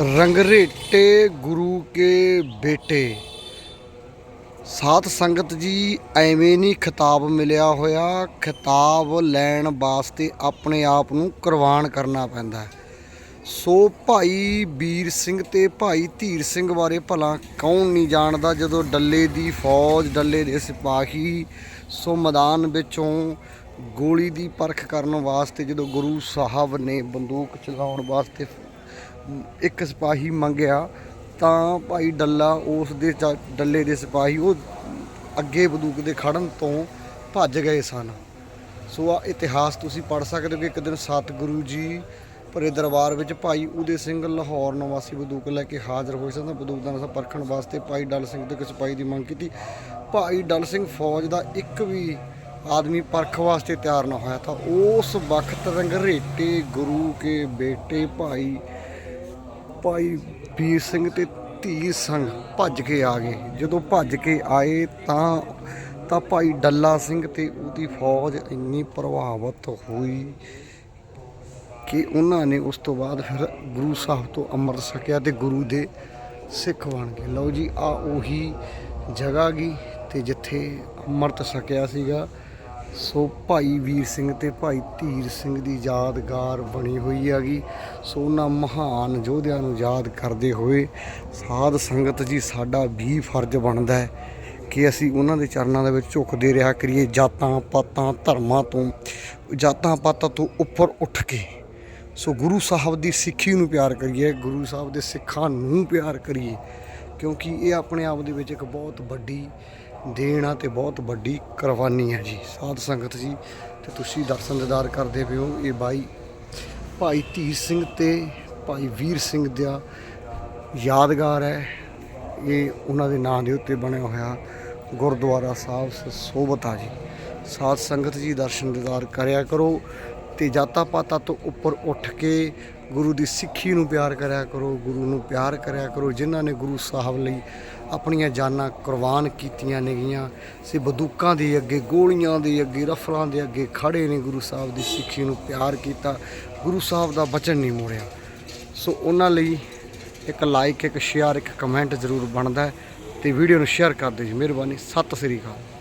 ਰੰਗਰੇਟੇ ਗੁਰੂ ਕੇ ਬੇਟੇ। ਸਾਧ ਸੰਗਤ ਜੀ, ਐਵੇਂ ਨਹੀਂ ਖਿਤਾਬ ਮਿਲਿਆ ਹੋਇਆ। ਖਿਤਾਬ ਲੈਣ ਵਾਸਤੇ ਆਪਣੇ ਆਪ ਨੂੰ ਕੁਰਬਾਨ ਕਰਨਾ ਪੈਂਦਾ ਹੈ। ਸੋ ਭਾਈ ਵੀਰ ਸਿੰਘ ਤੇ ਭਾਈ ਧੀਰ ਸਿੰਘ ਬਾਰੇ ਭਲਾ ਕੌਣ ਨਹੀਂ ਜਾਣਦਾ? ਜਦੋਂ ਡੱਲੇ ਦੀ ਫੌਜ, ਡੱਲੇ ਦੇ ਸਿਪਾਹੀ ਸੋ ਮੈਦਾਨ ਵਿੱਚੋਂ ਗੋਲੀ ਦੀ ਪਰਖ ਕਰਨ ਵਾਸਤੇ ਜਦੋਂ ਗੁਰੂ ਸਾਹਿਬ ਨੇ ਬੰਦੂਕ ਚਲਾਉਣ ਵਾਸਤੇ ਇੱਕ ਸਿਪਾਹੀ ਮੰਗਿਆ, ਤਾਂ ਭਾਈ ਡੱਲਾ ਉਸ ਦੇ ਡੱਲੇ ਦੇ ਸਿਪਾਹੀ ਉਹ ਅੱਗੇ ਬੰਦੂਕ ਦੇ ਖੜਨ ਤੋਂ ਭੱਜ ਗਏ ਸਨ। ਸੋ ਆ ਇਤਿਹਾਸ ਤੁਸੀਂ ਪੜ੍ਹ ਸਕਦੇ ਹੋ ਕਿ ਇੱਕ ਦਿਨ ਸਤਿਗੁਰੂ ਜੀ ਭਰੇ ਦਰਬਾਰ ਵਿੱਚ ਭਾਈ ਉਦੇ ਸਿੰਘ ਲਾਹੌਰ ਨਿਵਾਸੀ ਬੰਦੂਕ ਲੈ ਕੇ ਹਾਜ਼ਰ ਹੋਏ ਸਨ। ਤਾਂ ਬੰਦੂਕ ਦਾ ਨਸ਼ਾ ਪਰਖਣ ਵਾਸਤੇ ਭਾਈ ਡਲ ਸਿੰਘ ਤੋਂ ਇੱਕ ਸਿਪਾਹੀ ਦੀ ਮੰਗ ਕੀਤੀ। ਭਾਈ ਡਲ ਸਿੰਘ ਫੌਜ ਦਾ ਇੱਕ ਵੀ ਆਦਮੀ ਪਰਖ ਵਾਸਤੇ ਤਿਆਰ ਨਾ ਹੋਇਆ ਤਾਂ ਉਸ ਵਕਤ ਰੰਗਰੇਟੇ ਗੁਰੂ ਕੇ ਬੇਟੇ ਭਾਈ ਭਾਈ ਵੀਰ ਸਿੰਘ ਤੇ ਧੀ ਸਿੰਘ ਭੱਜ ਕੇ ਆ ਗਏ। ਜਦੋਂ ਭੱਜ ਕੇ ਆਏ ਤਾਂ ਤਾਂ ਭਾਈ ਡੱਲਾ ਸਿੰਘ ਤੇ ਉਹਦੀ ਫੌਜ ਇੰਨੀ ਪ੍ਰਭਾਵਿਤ ਹੋਈ ਕਿ ਉਹਨਾਂ ਨੇ ਉਸ ਤੋਂ ਬਾਅਦ ਫਿਰ ਗੁਰੂ ਸਾਹਿਬ ਤੋਂ ਅੰਮ੍ਰਿਤ ਛਕਿਆ ਤੇ ਗੁਰੂ ਦੇ ਸਿੱਖ ਬਣ ਗਏ। ਲਓ ਜੀ ਆ ਉਹੀ ਜਗ੍ਹਾ ਗਈ ਤੇ ਜਿੱਥੇ ਅੰਮ੍ਰਿਤ ਛਕਿਆ ਸੀਗਾ। ਸੋ ਭਾਈ ਵੀਰ ਸਿੰਘ ਤੇ ਭਾਈ ਧੀਰ ਸਿੰਘ ਦੀ ਯਾਦਗਾਰ ਬਣੀ ਹੋਈ ਹੈਗੀ। ਸੋ ਉਹਨਾਂ ਮਹਾਨ ਯੋਧਿਆਂ ਨੂੰ ਯਾਦ ਕਰਦੇ ਹੋਏ ਸਾਧ ਸੰਗਤ ਜੀ, ਸਾਡਾ ਵੀ ਫਰਜ਼ ਬਣਦਾ ਹੈ ਕਿ ਅਸੀਂ ਉਹਨਾਂ ਦੇ ਚਰਨਾਂ ਦੇ ਵਿੱਚ ਝੁਕਦੇ ਰਿਹਾ ਕਰੀਏ, ਜਾਤਾਂ ਪਾਤਾਂ, ਧਰਮਾਂ ਤੋਂ, ਜਾਤਾਂ ਪਾਤਾਂ ਤੋਂ ਉੱਪਰ ਉੱਠ ਕੇ। ਸੋ ਗੁਰੂ ਸਾਹਿਬ ਦੀ ਸਿੱਖੀ ਨੂੰ ਪਿਆਰ ਕਰੀਏ, ਗੁਰੂ ਸਾਹਿਬ ਦੇ ਸਿੱਖਾਂ ਨੂੰ ਪਿਆਰ ਕਰੀਏ, ਕਿਉਂਕਿ ਇਹ ਆਪਣੇ ਆਪ ਦੇ ਵਿੱਚ ਇੱਕ ਬਹੁਤ ਵੱਡੀ ਦੇਣ ਆ ਤੇ ਬਹੁਤ ਵੱਡੀ ਕੁਰਬਾਨੀ ਹੈ ਜੀ। ਸਾਧ ਸੰਗਤ ਜੀ, ਤੇ ਤੁਸੀਂ ਦਰਸ਼ਨ ਦਿਦਾਰ ਕਰਦੇ ਪਿਓ ਇਹ ਬਾਈ ਭਾਈ ਧੀਰ ਸਿੰਘ ਤੇ ਭਾਈ ਵੀਰ ਸਿੰਘ ਦਾ ਯਾਦਗਾਰ ਹੈ। ਇਹ ਉਹਨਾਂ ਦੇ ਨਾਂ ਦੇ ਉੱਤੇ ਬਣਿਆ ਹੋਇਆ ਗੁਰਦੁਆਰਾ ਸਾਹਿਬ ਸ- ਸੋਭਤ ਆ ਜੀ। ਸਾਧ ਸੰਗਤ ਜੀ, ਦਰਸ਼ਨ ਦਿਦਾਰ ਕਰਿਆ ਕਰੋ ਤੇ ਜਾਤਾਂ ਪਾਤਾਂ ਤੋਂ ਉੱਪਰ ਉੱਠ ਕੇ ਗੁਰੂ ਦੀ ਸਿੱਖੀ ਨੂੰ ਪਿਆਰ ਕਰਿਆ ਕਰੋ, ਗੁਰੂ ਨੂੰ ਪਿਆਰ ਕਰਿਆ ਕਰੋ, ਜਿਨ੍ਹਾਂ ਨੇ ਗੁਰੂ ਸਾਹਿਬ ਲਈ ਆਪਣੀਆਂ ਜਾਨਾਂ ਕੁਰਬਾਨ ਕੀਤੀਆਂ ਨੇਗੀਆਂ। ਸੇ ਬੰਦੂਕਾਂ ਦੇ ਅੱਗੇ, ਗੋਲੀਆਂ ਦੇ ਅੱਗੇ, ਰਫਲਾਂ ਦੇ ਅੱਗੇ ਖੜੇ ਨੇ ਗੁਰੂ ਸਾਹਿਬ ਦੀ ਸਿੱਖੀ ਨੂੰ ਪਿਆਰ ਕੀਤਾ। ਗੁਰੂ ਸਾਹਿਬ ਦਾ ਬਚਨ ਨਹੀਂ ਮੋੜਿਆ। ਸੋ ਉਹਨਾਂ ਲਈ ਇੱਕ ਲਾਈਕ ਇੱਕ ਸ਼ੇਅਰ ਇੱਕ ਕਮੈਂਟ ਜ਼ਰੂਰ ਬਣਦਾ ਹੈ ਤੇ ਵੀਡੀਓ ਨੂੰ ਸ਼ੇਅਰ ਕਰ ਦਿਓ ਜੀ। ਮਿਹਰਬਾਨੀ। ਸਤਿ ਸ੍ਰੀ ਅਕਾਲ।